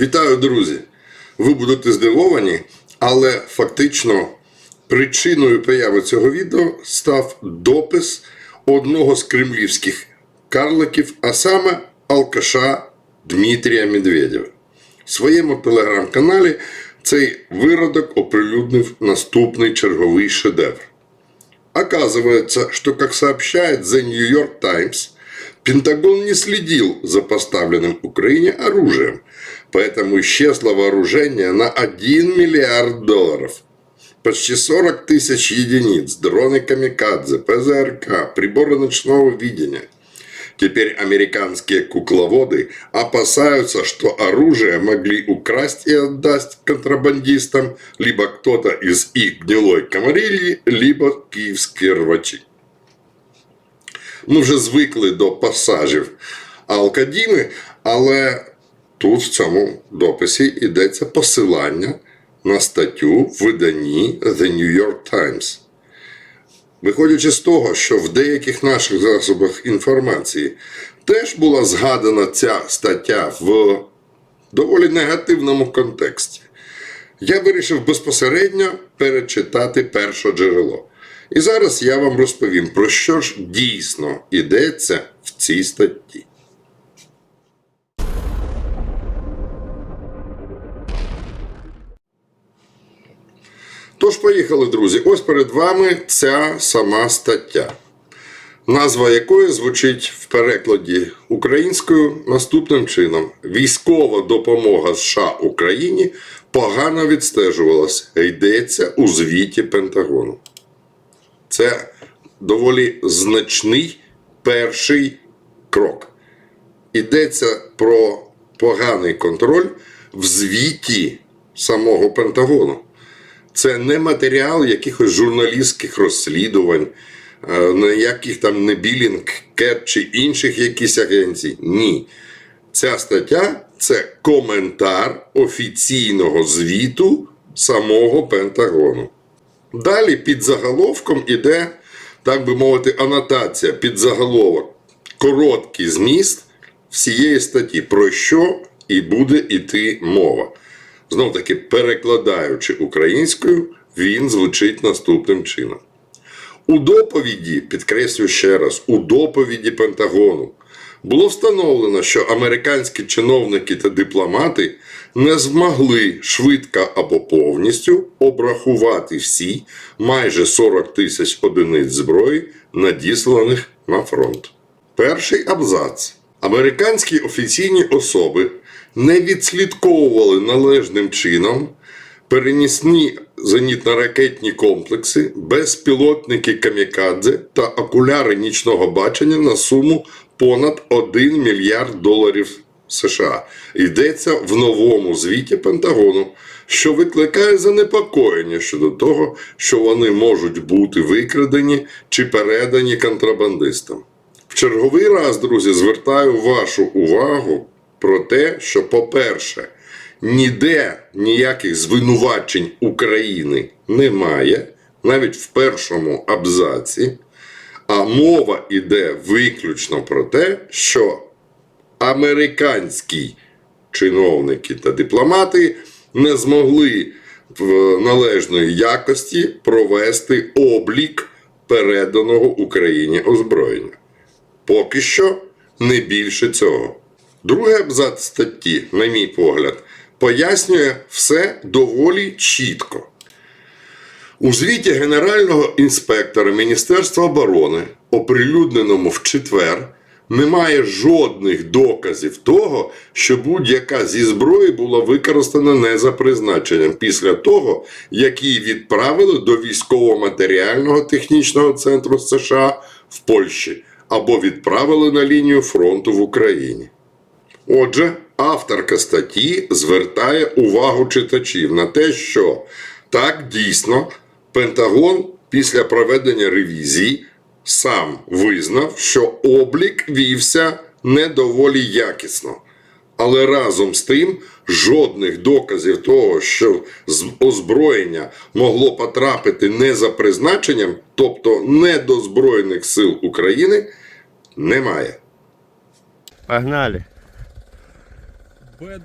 Вітаю, друзі! Ви будете здивовані, але фактично причиною появи цього відео став допис одного з кремлівських карликів, а саме алкаша Дмитрія Медведєва. В своєму телеграм-каналі цей виродок оприлюднив наступний черговий шедевр. Оказывается, что, как сообщает The New York Times, Пентагон не следил за поставленным Украине оружием, поэтому исчезло вооружение на 1 миллиард долларов. Почти 40 тысяч единиц, дроны камикадзе, ПЗРК, приборы ночного видения. Теперь американские кукловоды опасаются, что оружие могли украсть и отдать контрабандистам либо кто-то из их гнилой комарильи, либо київські рвачі. Ми вже звикли до пасажів Алкадіми, але тут в цьому дописі йдеться посилання на статтю в виданні The New York Times. Виходячи з того, що в деяких наших засобах інформації теж була згадана ця стаття в доволі негативному контексті, я вирішив безпосередньо перечитати перше джерело. І зараз я вам розповім, про що ж дійсно йдеться в цій статті. Тож, поїхали, друзі. Ось перед вами ця сама стаття, назва якої звучить в перекладі українською наступним чином: Військова допомога США Україні погано відстежувалась. Йдеться у звіті Пентагону. Це доволі значний перший крок. Йдеться про поганий контроль в звіті самого Пентагону. Це не матеріал якихось журналістських розслідувань, е, ніяких там не Білінгкет чи інших якісь агенцій. Ні. Ця стаття це коментар офіційного звіту самого Пентагону. Далі під заголовком іде, так би мовити, анотація під заголовок. Короткий зміст всієї статті, про що і буде йти мова. Знов таки, перекладаючи українською, він звучить наступним чином. У доповіді, підкреслю ще раз, у доповіді Пентагону було встановлено, що американські чиновники та дипломати не змогли швидко або повністю обрахувати всі майже 40 тисяч одиниць зброї, надісланих на фронт. Перший абзац. Американські офіційні особи не відслідковували належним чином перенісні зенітно-ракетні комплекси, безпілотники камікадзе та окуляри нічного бачення на суму понад 1 мільярд доларів США. Йдеться в новому звіті Пентагону, що викликає занепокоєння щодо того, що вони можуть бути викрадені чи передані контрабандистам. В черговий раз, друзі, звертаю вашу увагу про те, що, по-перше, ніде ніяких звинувачень України немає, навіть в першому абзаці, а мова йде виключно про те, що американські чиновники та дипломати не змогли в належної якості провести облік переданого Україні озброєння. Поки що не більше цього. Другий абзац статті, на мій погляд, пояснює все доволі чітко. У звіті Генерального інспектора Міністерства оборони, оприлюдненому в четвер, немає жодних доказів того, що будь-яка зі зброї була використана не за призначенням після того, як її відправили до військово-матеріального технічного центру США в Польщі або відправили на лінію фронту в Україні. Отже, авторка статті звертає увагу читачів на те, що так дійсно Пентагон після проведення ревізії сам визнав, що облік вівся не доволі якісно. Але разом з тим жодних доказів того, що озброєння могло потрапити не за призначенням, тобто не до Збройних сил України, немає. Погнали. Bad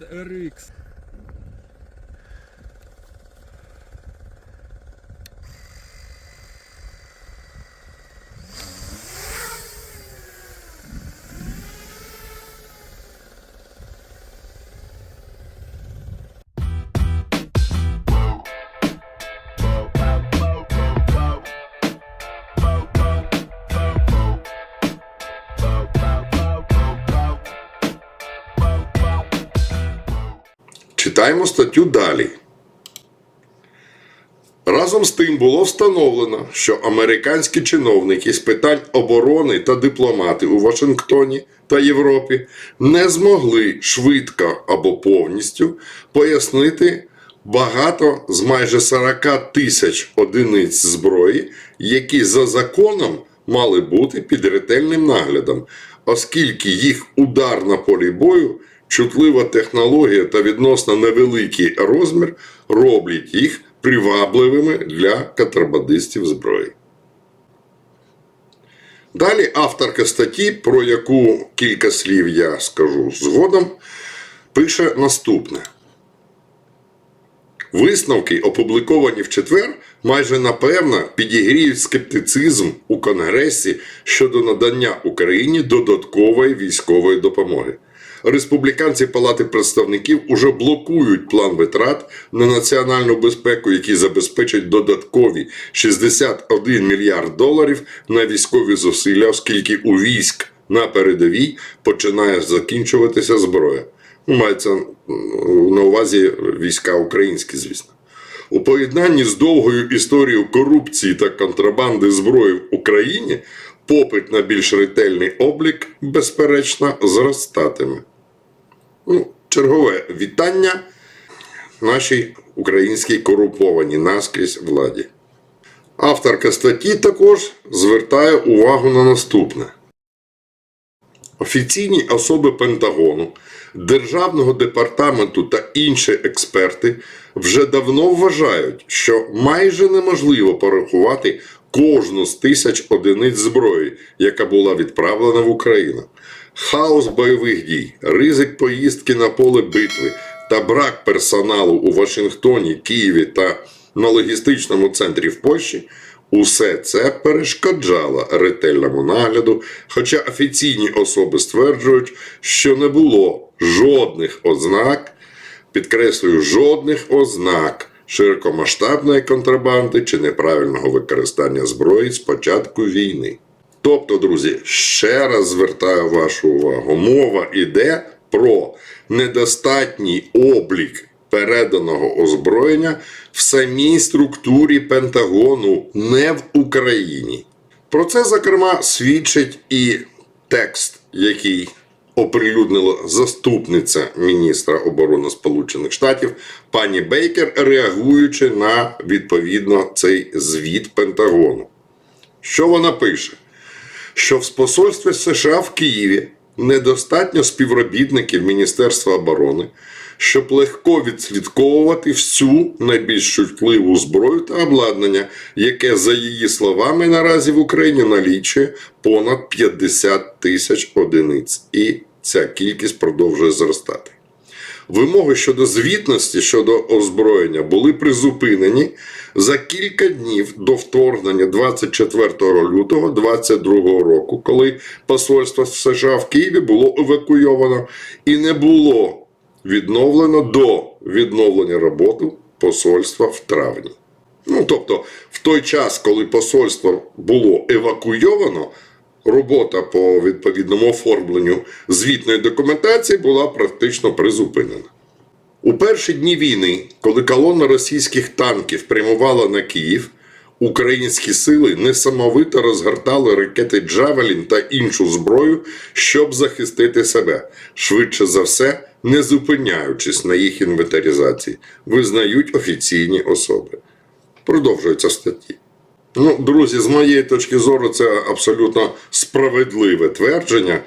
Читаємо статтю далі. Разом з тим було встановлено, що американські чиновники з питань оборони та дипломати у Вашингтоні та Європі не змогли швидко або повністю пояснити багато з майже 40 тисяч одиниць зброї, які за законом мали бути під ретельним наглядом, оскільки їх удар на полі бою, чутлива технологія та відносно невеликий розмір роблять їх привабливими для контрабандистів зброї. Далі авторка статті, про яку кілька слів я скажу згодом, пише наступне. Висновки, опубліковані в четвер, майже напевно підігріють скептицизм у Конгресі щодо надання Україні додаткової військової допомоги. Республіканці Палати представників уже блокують план витрат на національну безпеку, який забезпечить додаткові 61 мільярд доларів на військові зусилля, оскільки у військ на передовій починає закінчуватися зброя. Ну, мається на увазі війська українські, звісно. У поєднанні з довгою історією корупції та контрабанди зброї в Україні попит на більш ретельний облік, безперечно, зростатиме. Ну, чергове вітання нашій українській корумпованій наскрізь владі. Авторка статті також звертає увагу на наступне. Офіційні особи Пентагону, Державного департаменту та інші експерти вже давно вважають, що майже неможливо порахувати кожну з тисяч одиниць зброї, яка була відправлена в Україну. Хаос бойових дій, ризик поїздки на поле битви та брак персоналу у Вашингтоні, Києві та на логістичному центрі в Польщі Усе це перешкоджало ретельному нагляду, хоча офіційні особи стверджують, що не було жодних ознак, підкреслюю, жодних ознак широкомасштабної контрабанди чи неправильного використання зброї з початку війни. Тобто, друзі, ще раз звертаю вашу увагу, мова йде про недостатній облік переданого озброєння в самій структурі Пентагону, не в Україні. Про це, зокрема, свідчить і текст, який оприлюднила заступниця міністра оборони Сполучених Штатів пані Бейкер, реагуючи на відповідно цей звіт Пентагону. Що вона пише? Що в посольстві США в Києві недостатньо співробітників Міністерства оборони, щоб легко відслідковувати всю найбільш чутливу зброю та обладнання, яке, за її словами, наразі в Україні налічує понад 50 тисяч одиниць, і ця кількість продовжує зростати. Вимоги щодо звітності щодо озброєння були призупинені за кілька днів до вторгнення 24 лютого 2022 року, коли посольство США в Києві було евакуйовано і не було відновлено до відновлення роботи посольства в травні. Ну, тобто, в той час, коли посольство було евакуйовано, робота по відповідному оформленню звітної документації була практично призупинена. У перші дні війни, коли колона російських танків прямувала на Київ, українські сили несамовито розгортали ракети Джавелін та іншу зброю, щоб захистити себе, швидше за все, не зупиняючись на їх інвентаризації, визнають офіційні особи. Продовжується статті. Ну, друзі, з моєї точки зору, це абсолютно справедливе твердження,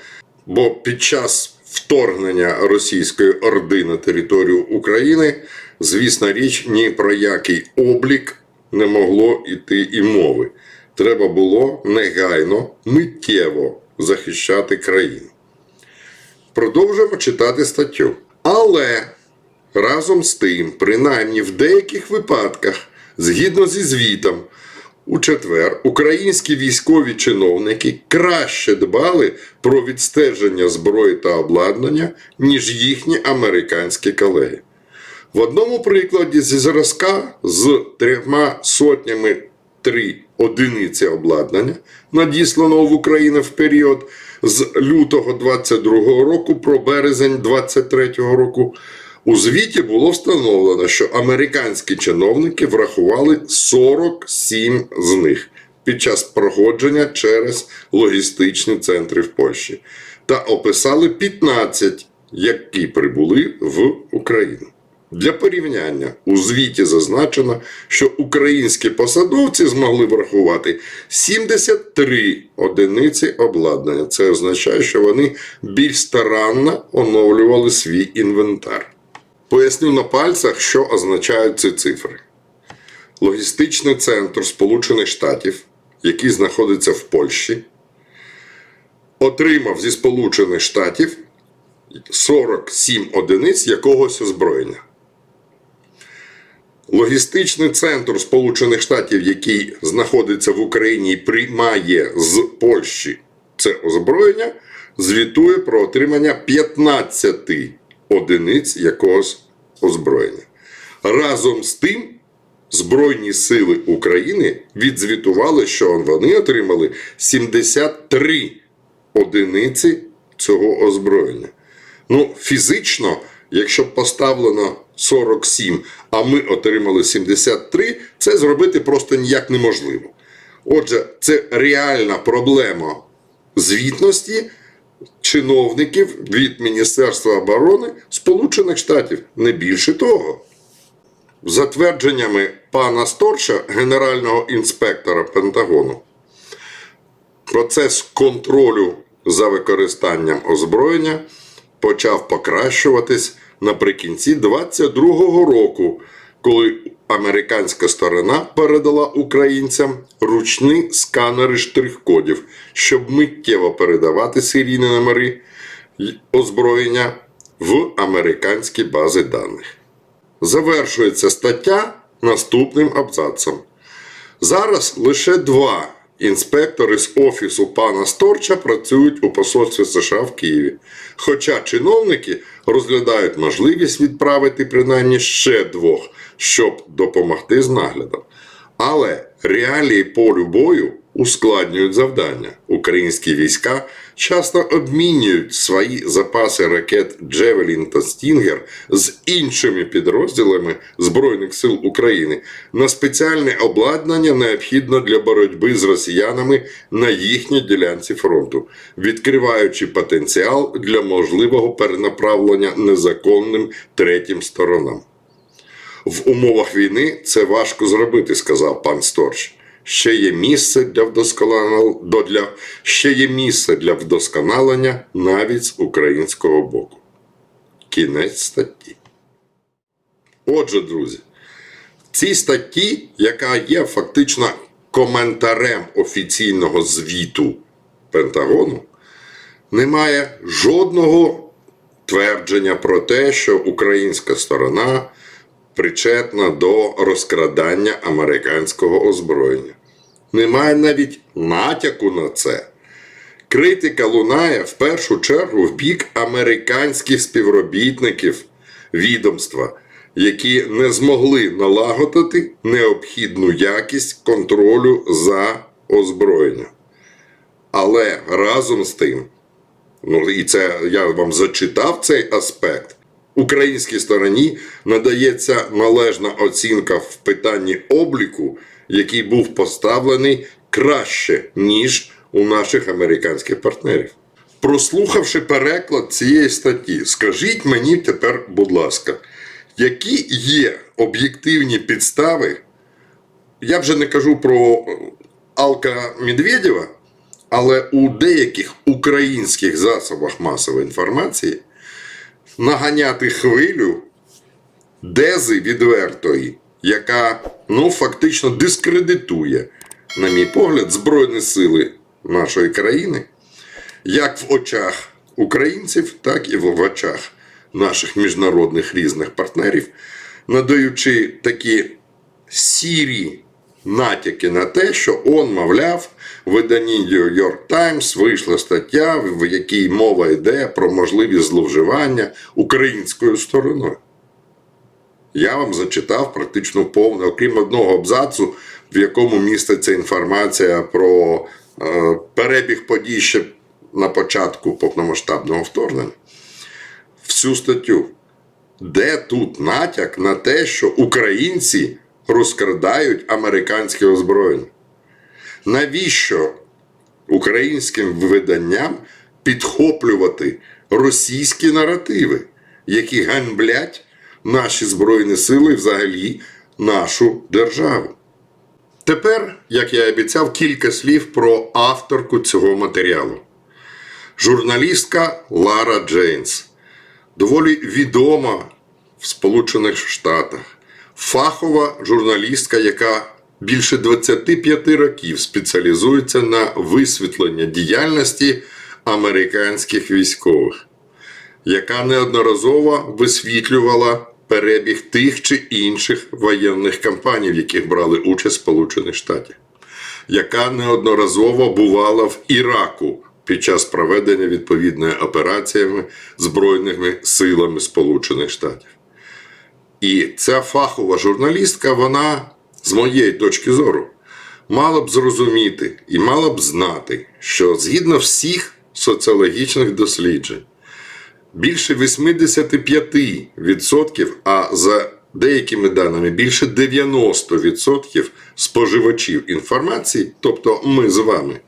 бо під час вторгнення російської орди на територію України, звісна річ, ні про який облік не могло йти і мови. Треба було негайно, миттєво захищати країну. Продовжуємо читати статтю. Але разом з тим, принаймні в деяких випадках, згідно зі звітом, у четвер українські військові чиновники краще дбали про відстеження зброї та обладнання, ніж їхні американські колеги. В одному прикладі зі зразка з трьома сотнями три одиниці обладнання, надісланого в Україну в період з лютого 22 року про березень 23 року, У звіті було встановлено, що американські чиновники врахували 47 з них під час проходження через логістичні центри в Польщі та описали 15, які прибули в Україну. Для порівняння у звіті зазначено, що українські посадовці змогли врахувати 73 одиниці обладнання. Це означає, що вони більш старанно оновлювали свій інвентар. Поясню на пальцях, що означають ці цифри. Логістичний центр Сполучених Штатів, який знаходиться в Польщі, отримав зі Сполучених Штатів 47 одиниць якогось озброєння. Логістичний центр Сполучених Штатів, який знаходиться в Україні і приймає з Польщі це озброєння, звітує про отримання 15 одиниць якогось озброєння. Разом з тим, Збройні сили України відзвітували, що вони отримали 73 одиниці цього озброєння. Ну, фізично, якщо поставлено 47, а ми отримали 73, це зробити просто ніяк неможливо. Отже, це реальна проблема звітності чиновників від Міністерства оборони Сполучених Штатів, не більше того. Затвердженнями пана Сторча, генерального інспектора Пентагону, процес контролю за використанням озброєння почав покращуватись наприкінці 22-го року, коли американська сторона передала українцям ручні сканери штрих-кодів, щоб миттєво передавати серійні номери озброєння в американські бази даних. Завершується стаття наступним абзацом. Зараз лише два інспектори з офісу пана Сторча працюють у посольстві США в Києві. Хоча чиновники розглядають можливість відправити принаймні ще двох, щоб допомогти з наглядом. Але реалії полю бою ускладнюють завдання. Українські війська часто обмінюють свої запаси ракет Джевелін та Стінгер з іншими підрозділами Збройних сил України на спеціальне обладнання необхідне для боротьби з росіянами на їхній ділянці фронту, відкриваючи потенціал для можливого перенаправлення незаконним третім сторонам. В умовах війни це важко зробити, сказав пан Сторч. Ще є місце для вдосконалення, ще є місце для вдосконалення навіть з українського боку. Кінець статті. Отже, друзі, в цій статті, яка є фактично коментарем офіційного звіту Пентагону, немає жодного твердження про те, що українська сторона причетна до розкрадання американського озброєння. Немає навіть натяку на це. Критика лунає в першу чергу в бік американських співробітників відомства, які не змогли налагодити необхідну якість контролю за озброєнням. Але разом з тим, ну і це я вам зачитав цей аспект. Українській стороні надається належна оцінка в питанні обліку, який був поставлений краще, ніж у наших американських партнерів. Прослухавши переклад цієї статті, скажіть мені тепер, будь ласка, які є об'єктивні підстави? Я вже не кажу про Алка Медведєва, але у деяких українських засобах масової інформації наганяти хвилю дези відвертої, яка ну, фактично дискредитує, на мій погляд, Збройні сили нашої країни, як в очах українців, так і в очах наших міжнародних різних партнерів, надаючи такі сірі натяки на те, що он, мовляв, виданні New York Times вийшла стаття, в якій мова йде про можливість зловживання українською стороною. Я вам зачитав практично повне, окрім одного абзацу, в якому міститься інформація про е, перебіг подій ще на початку повномасштабного вторгнення. Всю статтю. Де тут натяк на те, що українці розкрадають американське озброєння? Навіщо українським виданням підхоплювати російські наративи, які ганьблять наші Збройні Сили і взагалі нашу державу? Тепер, як я і обіцяв, кілька слів про авторку цього матеріалу. Журналістка Лара Джейнс, доволі відома в Сполучених Штатах, фахова журналістка, яка більше 25 років спеціалізується на висвітленні діяльності американських військових, яка неодноразово висвітлювала перебіг тих чи інших воєнних кампаній, в яких брали участь Сполучені Штати, яка неодноразово бувала в Іраку під час проведення відповідної операціями Збройними силами Сполучених Штатів. І ця фахова журналістка, вона, з моєї точки зору, мала б зрозуміти і мала б знати, що згідно всіх соціологічних досліджень, більше 85%, а за деякими даними більше 90% споживачів інформації, тобто ми з вами,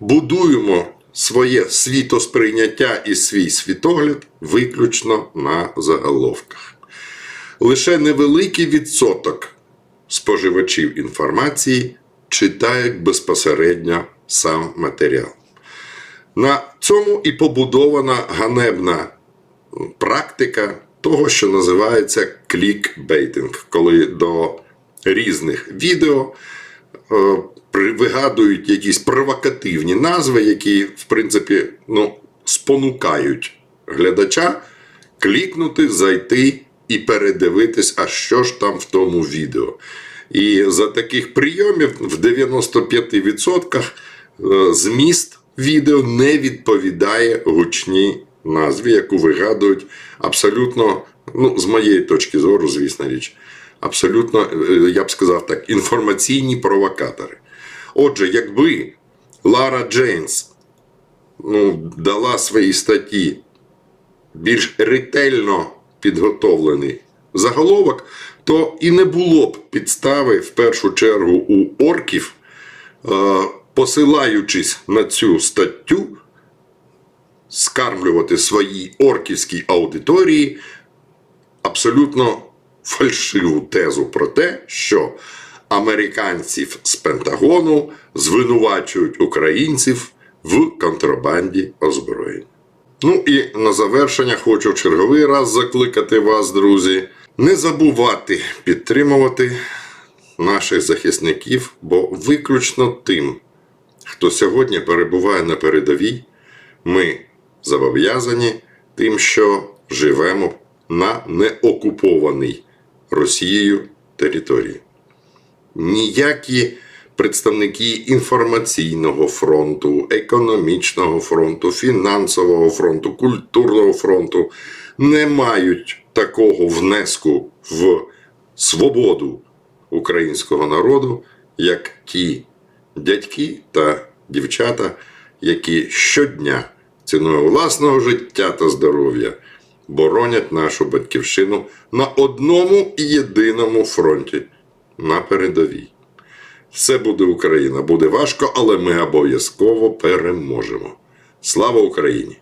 будуємо своє світосприйняття і свій світогляд виключно на заголовках. Лише невеликий відсоток споживачів інформації читають безпосередньо сам матеріал. На цьому і побудована ганебна практика того, що називається клікбейтинг, коли до різних відео е, вигадують якісь провокативні назви, які, в принципі, ну, спонукають глядача клікнути, зайти і передивитись, а що ж там в тому відео. І за таких прийомів в 95% е, зміст відео не відповідає гучній назві, яку вигадують абсолютно, ну, з моєї точки зору, звісно річ, абсолютно, е, я б сказав так, інформаційні провокатори. Отже, якби Лара Джейнс ну, дала свої статті більш ретельно підготовлений заголовок, то і не було б підстави в першу чергу у орків, е, посилаючись на цю статтю, скармлювати своїй орківській аудиторії абсолютно фальшиву тезу про те, що американців з Пентагону звинувачують українців в контрабанді озброєнь. Ну і на завершення хочу черговий раз закликати вас, друзі, не забувати підтримувати наших захисників, бо виключно тим, хто сьогодні перебуває на передовій, ми зобов'язані тим, що живемо на неокупованій Росією території. Ніякі представники інформаційного фронту, економічного фронту, фінансового фронту, культурного фронту не мають такого внеску в свободу українського народу, як ті дядьки та дівчата, які щодня ціною власного життя та здоров'я боронять нашу батьківщину на одному і єдиному фронті на передовій. Все буде Україна, буде важко, але ми обов'язково переможемо. Слава Україні!